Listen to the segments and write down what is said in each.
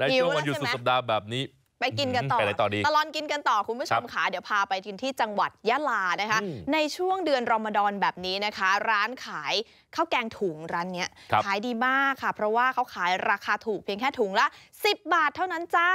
ในหิช่ววงแล้วันวหยุดใช่สุดไหมสัปดาห์แบบนี้ไปกินกันต่อไปไหนต่อดีตลอดกินกันต่อคุณผู้ชมครับค่ะเดี๋ยวพาไปกินที่จังหวัดยะลานะคะอืมในช่วงเดือนรอมฎอนแบบนี้นะคะ ร้านขายข้าวแกงถุงร้านเนี้ยครับขายดีมากค่ะ เพราะว่าเขาขายราคาถูกเพียงแค่ถุงละ 10 บาทเท่านั้นจ้า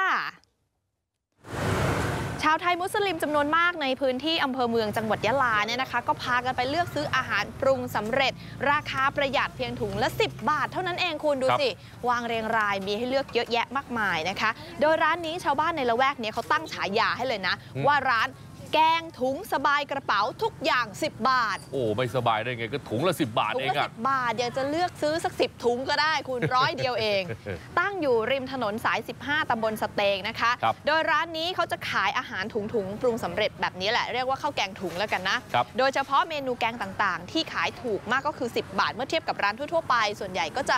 ชาวไทยมุสลิมจำนวนมากในพื้นที่อำเภอเมืองจังหวัดยะลาเนี่ยนะคะ ก็พากันไปเลือกซื้ออาหารปรุงสำเร็จ ราคาประหยัดเพียงถุงละ 10 บาท เท่านั้นเองคุณดูครับสิ วางเรียงรายมีให้เลือกเยอะแยะมากมายนะคะ โดยร้านนี้ชาวบ้านในละแวกเนี้เขาตั้งฉายาให้เลยนะอืมว่าร้าน แกงถุงสบายกระเป๋าทุกอย่าง 10 บาท โอ้ ไม่สบายได้ไงก็ถุงละสิบบาทถุงเองละอะ สิบบาทอยากจะเลือกซื้อสักสิบถุงก็ได้คุณร้อยเดียวเอง ตั้งอยู่ริมถนนสาย 15 ตำบลสเตงนะคะ ครับ โดยร้านนี้เขาจะขายอาหารถุงๆปรุงสำเร็จแบบนี้แหละ เรียกว่าข้าวแกงถุงแล้วกันนะ ครับ โดยเฉพาะเมนูแกงต่างๆ ที่ขายถูกมากก็คือ 10 บาท เมื่อเทียบกับร้านทั่วๆไป ส่วนใหญ่ก็จะ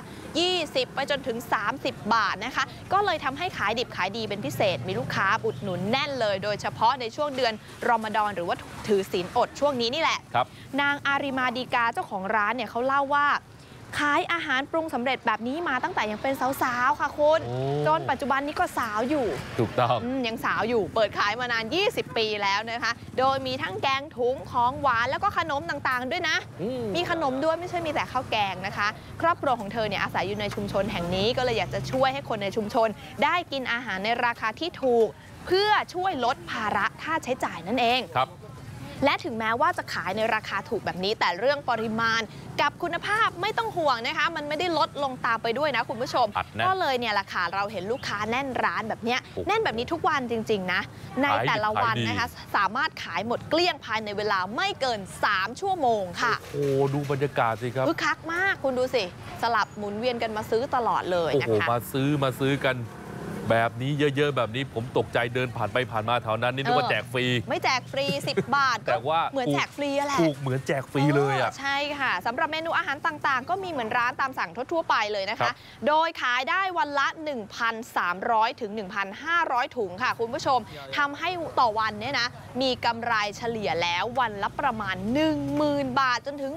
20 ไปจนถึง 30 บาทนะคะ ก็เลยทำให้ขายดิบขายดีเป็นพิเศษ มีลูกค้าอุดหนุนแน่นเลย โดยเฉพาะในช่วงเดือนรอมฎอนหรือว่าถือศีลอดช่วงนี้นี่แหละครับนางอาริมาดีกาเจ้าของร้านเนี่ยเขาเล่าว่าขายอาหารปรุงสำเร็จแบบนี้มาตั้งแต่ยังเป็นสาวๆค่ะคุณโอ้จนปัจจุบันนี้ก็สาวอยู่ ถูกต้องอืมยังสาวอยู่เปิดขายมานาน 20 ปีแล้วนะคะ โดยมีทั้งแกงถุงของหวานแล้วก็ขนมต่างๆ ด้วยนะอืมมีขนมด้วยไม่ใช่มีแต่ข้าวแกงนะคะ ครอบครัวของเธอเนี่ยอาศัยอยู่ในชุมชนแห่งนี้ก็เลยอยากจะช่วยให้คนในชุมชน ได้กินอาหารในราคาที่ถูก เพื่อช่วยลดภาระค่าใช้จ่ายนั่นเองครับและถึงแม้ว่าจะขายในราคาถูกแบบนี้ แต่เรื่องปริมาณกับคุณภาพไม่ต้องห่วงนะคะ มันไม่ได้ลดลงตามไปด้วยนะคุณผู้ชมอัดแน่นก็เลยเนี่ยแหละค่ะเราเห็นลูกค้าแน่นร้านแบบเนี้ยโอ้โหแน่นแบบนี้ทุกวันจริง ๆ นะ ในขายดิบแต่ละวันขายดีนะคะ สามารถขายหมดเกลี้ยงภายในเวลาไม่เกิน 3 ชั่วโมงค่ะ โอ้ดูบรรยากาศสิครับคึกคักมากคุณดูสิ สลับหมุนเวียนกันมาซื้อตลอดเลยโอ้นะโหคะมาซื้อมาซื้อกัน แบบนี้เยอะๆแบบนี้ผมตกใจเดินผ่านไปผ่านมาแถวนั้นนี่นึกว่าเออแจกฟรีไม่แจกฟรี10บาทแต่ว่าเหมือนถูกแจกฟรีอะแหละถูกเหมือนแจกฟรีเลยอะใช่ค่ะสำหรับเมนูอาหารต่าง ๆ ก็มีเหมือนร้านตามสั่งทั่วๆไปเลยนะครัคะบโดยขายได้วันละ 1,300 ถึง 1,500 ถุงค่ะ คุณผู้ชมทำให้ต่อวันเนี่ยนะมีกำไรเฉลี่ยแล้ววันละประมาณ 10,000 บาทจนถึง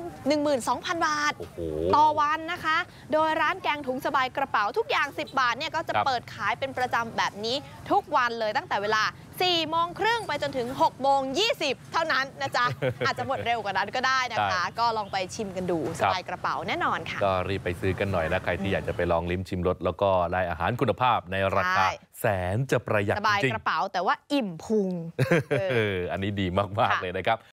12,000 บาทโอ้โหต่อวันนะคะ โดยร้านแกงถุงสบายกระเป๋าทุกอย่าง 10 บาทเนี่ยก็จะครับเปิดขายเป็นประจำแบบนี้ทุกวันเลยตั้งแต่เวลา 4 โมงครึ่งไปจนถึง 6 โมง 20 เท่านั้นนะจ๊ะ อาจจะหมดเร็วกว่านั้นก็ได้นะคะ ก็ลองไปชิมกันดูสบายกระเป๋าแน่นอนค่ะ ก็รีบไปซื้อกันหน่อยนะใครที่อยากจะไปลองลิ้มชิมรสแล้วก็ได้อาหารคุณภาพในราคาใช่แสนจะประหยัดสบายจริงกระเป๋าแต่ว่าอิ่มพุงๆเออเอออันนี้ดีมากค่ะๆเลยนะครับ